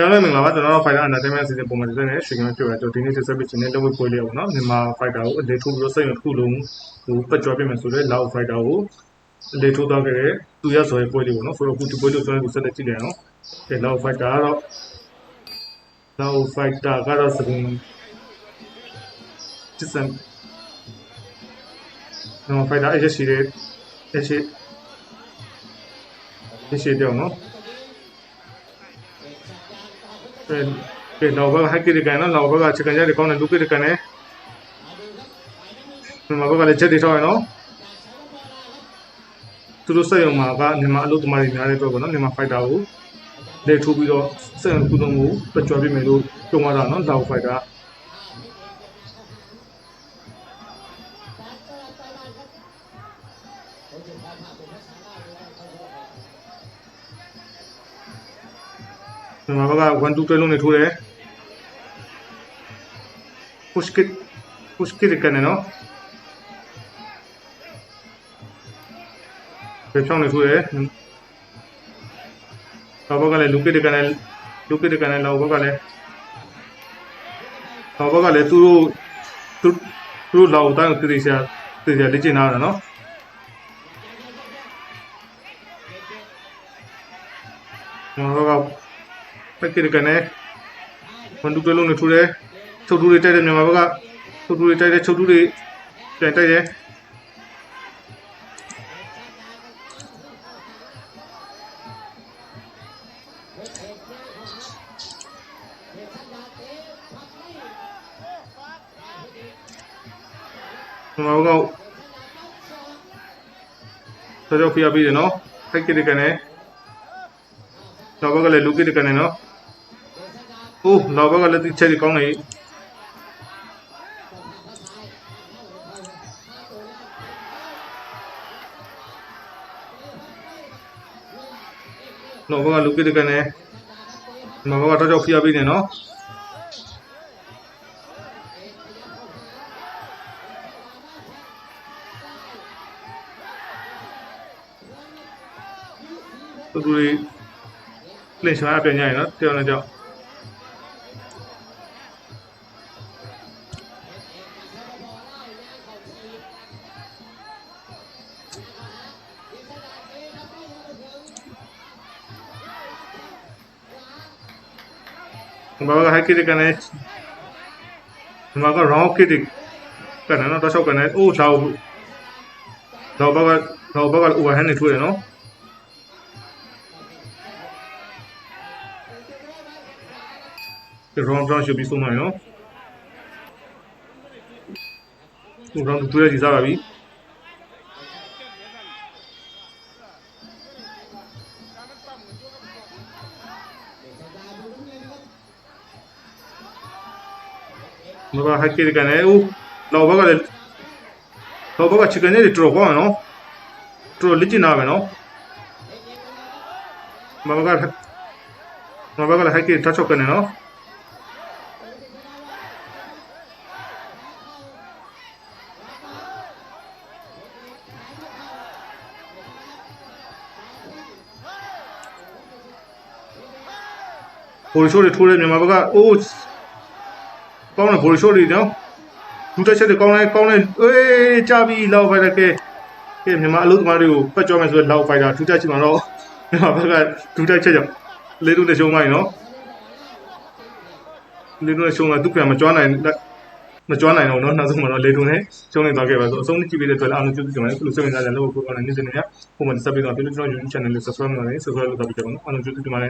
ကျွန်တော်တို့မင်္ဂလာပါကျွန်တော်တို့ Fighter Entertainment အစီအစဉ်ပုံမှန်တစ်စက်နဲ့ရှင်ကပြောရတော့ဒီနေ့တစ်ဆက်ပြချင်တဲ့လက်ဝဲပွဲလေးပေါ့နော်မြန်မာ Fighter ကိုအလေထိုးပြီးတော့စိတ်ရတစ်ခုလုံးဟိုပတ်ကြွပြမယ်ဆိုတော့ Lao Fighter ကိုအလေထိုးသွားခဲ့တဲ့သူရဆိုရဲ့ပွဲလေးပေါ့နော်ဆိုတော့ခုဒီပွဲလေးကျွန်တော်တို့ဆက်လက်ကြည့်ကြရအောင်ဒီ Lao Fighter ကတော့ Lao Fighter ကတော့စကုံစစ်စံနော် Fighter အရရှိတဲ့အရှိအရှိတဲ့နော် ကဲတော့ဘာဟက်ကီကန်နော်တော့ဘာချကန်ကြတဲ့ကောင်းတဲ့လူကတဲ့ကန်နဲ့ဒီမှာဘာကလည်းချက်တွေထောက်ရနော်သူတို့စက်ရုံမှာကမြန်မာအလုပ်သမားတွေများတဲ့အတွက်ပေါ့နော်မြန်မာဖိုက်တာကိုလေထိုးပြီးတော့စက်ရုံကုသုံးကိုပကြွပြမယ်လို့ပြောသွားတာနော်လောက်ဖိုက်တာ မြန်မာဘက်က1 2တွဲလုံးနေထိုးတယ် push kit push kit ကနေနော်ပြန်ချောင်းနေထိုးတယ်တော့ဘက်ကလည်းလူကစ်ကနေလူကစ်ကနေလောက်ဘက်ကလည်းတော့ဘက်ကလည်းသူတို့သူသူတို့လောက်တိုင်းကိုတည်ရတည်ရလေ့ကျင့်လာတာနော်တော့ဘက်က ပက်ကစ်ကနေဝန်တူတလုံးနေထိုးတယ်ချုပ်တူတွေတိုက်တဲ့မြန်မာဘက်ကချုပ်တူတွေတိုက်တဲ့ချုပ်တူတွေပြန်တိုက်တယ်မြန်မာဘက်ကတော်တော်ဖိအားပေးတယ်နော်ဖိုက်ကစ်တွေကနေတော့ဘက်ကလည်းလူကစ်တွေကနေနော် ဟိုးတော့ဘက်ကလည်းတိချက်တွေကောင်းနေနော်ဘာကလူကိတကနေမဘာကတော့ကြောက်ဖိအားပေးနေနော်သူတို့လင်ရှာပြန်ညရင်နော်တယောက်နဲ့တယောက် ဘာကဟိုက်ကိတကနေဘာကရောင်းကိတကနေနော်တော့ချောက်ကနေအိုးချောက်တော့ဘာကတော့ဘာက overhand နေထွေးတယ်နော် round round ရှုပ်ပြီးဆုံးသွားပြီနော်ဟို round 2ရကြီးစားပါပြီ မဘာဟက်ကိကနေဦးတော့ဘာကလည်းတော့ဘာကချီကန်နေတော်ကောင်းနော်တော်လက်ကျင်နာပဲနော်မဘာကမဘာကလည်းဟက်ကိတက်ချောက်ကနေနော်ဘိုလ်ရှိုးတွေထိုးတဲ့မြန်မာဘက်ကအိုး ကောင်းတယ်ဘိုလ်ရှိုးတွေနော်ဒူတက်ချက်တွေကောင်းတယ်ကောင်းတယ်အေးကြပြီလောက်ဖိုက်တာကဲကဲမြန်မာအလုပ်သမားတွေကိုပတ်ကြောမယ်ဆိုတော့လောက်ဖိုက်တာဒူတက်ချက်မှာတော့မြန်မာဘက်ကဒူတက်ချက်ကြောင့်လေးလုံးနဲ့ရှုံးလိုက်နော်လေးလုံးနဲ့ရှုံးလာသူပြန်မကြွားနိုင်မကြွားနိုင်တော့နော်နောက်ဆုံးမှာတော့လေတုံနဲ့ရှုံးနေသွားခဲ့ပါဆိုအဆုံးကြည့်ပေးတဲ့အတွက်အားလုံးကျေးဇူးတင်ပါတယ်ခုလိုစိတ်ဝင်စားကြလို့ကိုယ်ကနေနေစနေရပုံမှန်စပ်ပြီးတော့ဒီလိုကျွန်တော် YouTube channel လေး subscribe လုပ်နေ subscribe လုပ်တော့ပြကြပါဦးအားလုံးကျေးဇူးတင်ပါတယ်